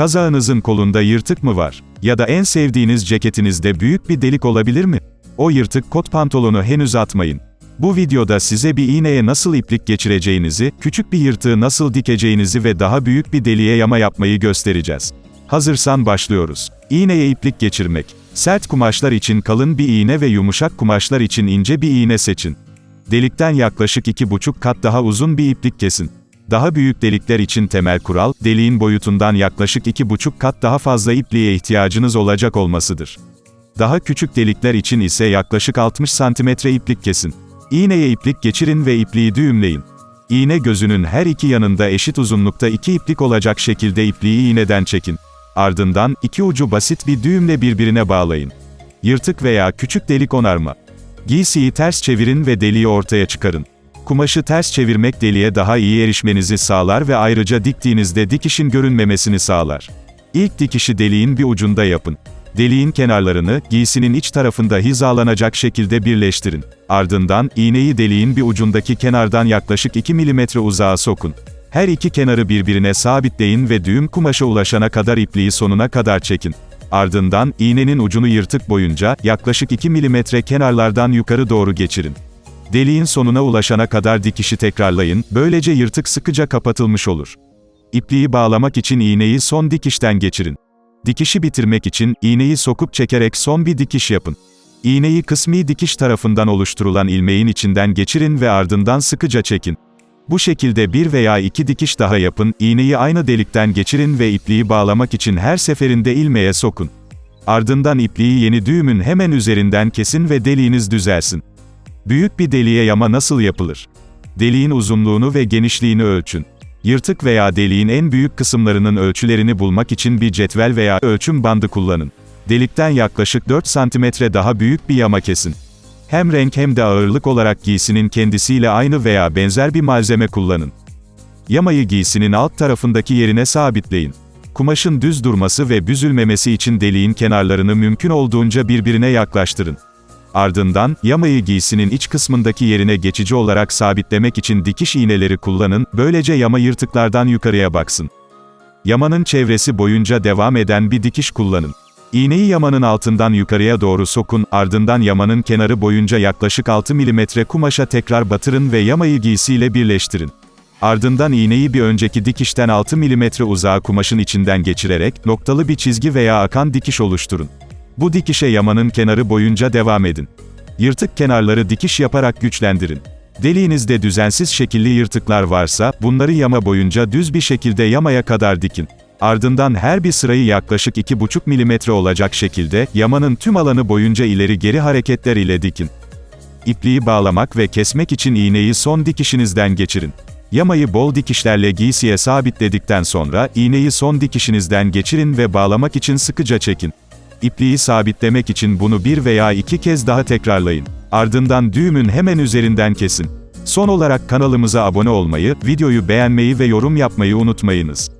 Kazağınızın kolunda yırtık mı var? Ya da en sevdiğiniz ceketinizde büyük bir delik olabilir mi? O yırtık kot pantolonu henüz atmayın. Bu videoda size bir iğneye nasıl iplik geçireceğinizi, küçük bir yırtığı nasıl dikeceğinizi ve daha büyük bir deliğe yama yapmayı göstereceğiz. Hazırsan başlıyoruz. İğneye iplik geçirmek. Sert kumaşlar için kalın bir iğne ve yumuşak kumaşlar için ince bir iğne seçin. Delikten yaklaşık 2,5 kat daha uzun bir iplik kesin. Daha büyük delikler için temel kural, deliğin boyutundan yaklaşık 2,5 kat daha fazla ipliğe ihtiyacınız olacak olmasıdır. Daha küçük delikler için ise yaklaşık 60 cm iplik kesin. İğneye iplik geçirin ve ipliği düğümleyin. İğne gözünün her iki yanında eşit uzunlukta iki iplik olacak şekilde ipliği iğneden çekin. Ardından, iki ucu basit bir düğümle birbirine bağlayın. Yırtık veya küçük delik onarma. Giysiyi ters çevirin ve deliği ortaya çıkarın. Kumaşı ters çevirmek deliğe daha iyi erişmenizi sağlar ve ayrıca diktiğinizde dikişin görünmemesini sağlar. İlk dikişi deliğin bir ucunda yapın. Deliğin kenarlarını, giysinin iç tarafında hizalanacak şekilde birleştirin. Ardından, iğneyi deliğin bir ucundaki kenardan yaklaşık 2 mm uzağa sokun. Her iki kenarı birbirine sabitleyin ve düğüm kumaşa ulaşana kadar ipliği sonuna kadar çekin. Ardından, iğnenin ucunu yırtık boyunca, yaklaşık 2 mm kenarlardan yukarı doğru geçirin. Deliğin sonuna ulaşana kadar dikişi tekrarlayın, böylece yırtık sıkıca kapatılmış olur. İpliği bağlamak için iğneyi son dikişten geçirin. Dikişi bitirmek için, iğneyi sokup çekerek son bir dikiş yapın. İğneyi kısmi dikiş tarafından oluşturulan ilmeğin içinden geçirin ve ardından sıkıca çekin. Bu şekilde bir veya iki dikiş daha yapın, iğneyi aynı delikten geçirin ve ipliği bağlamak için her seferinde ilmeğe sokun. Ardından ipliği yeni düğümün hemen üzerinden kesin ve deliğiniz düzelsin. Büyük bir deliğe yama nasıl yapılır? Deliğin uzunluğunu ve genişliğini ölçün. Yırtık veya deliğin en büyük kısımlarının ölçülerini bulmak için bir cetvel veya ölçüm bandı kullanın. Delikten yaklaşık 4 cm daha büyük bir yama kesin. Hem renk hem de ağırlık olarak giysinin kendisiyle aynı veya benzer bir malzeme kullanın. Yamayı giysinin alt tarafındaki yerine sabitleyin. Kumaşın düz durması ve büzülmemesi için deliğin kenarlarını mümkün olduğunca birbirine yaklaştırın. Ardından, yamayı giysinin iç kısmındaki yerine geçici olarak sabitlemek için dikiş iğneleri kullanın, böylece yama yırtıklardan yukarıya baksın. Yamanın çevresi boyunca devam eden bir dikiş kullanın. İğneyi yamanın altından yukarıya doğru sokun, ardından yamanın kenarı boyunca yaklaşık 6 mm kumaşa tekrar batırın ve yamayı giysiyle birleştirin. Ardından iğneyi bir önceki dikişten 6 mm uzağa kumaşın içinden geçirerek, noktalı bir çizgi veya akan dikiş oluşturun. Bu dikişe yamanın kenarı boyunca devam edin. Yırtık kenarları dikiş yaparak güçlendirin. Deliğinizde düzensiz şekilli yırtıklar varsa, bunları yama boyunca düz bir şekilde yamaya kadar dikin. Ardından her bir sırayı yaklaşık 2,5 mm olacak şekilde, yamanın tüm alanı boyunca ileri geri hareketler ile dikin. İpliği bağlamak ve kesmek için iğneyi son dikişinizden geçirin. Yamayı bol dikişlerle giysiye sabitledikten sonra, iğneyi son dikişinizden geçirin ve bağlamak için sıkıca çekin. İpliği sabitlemek için bunu bir veya iki kez daha tekrarlayın. Ardından düğümün hemen üzerinden kesin. Son olarak kanalımıza abone olmayı, videoyu beğenmeyi ve yorum yapmayı unutmayınız.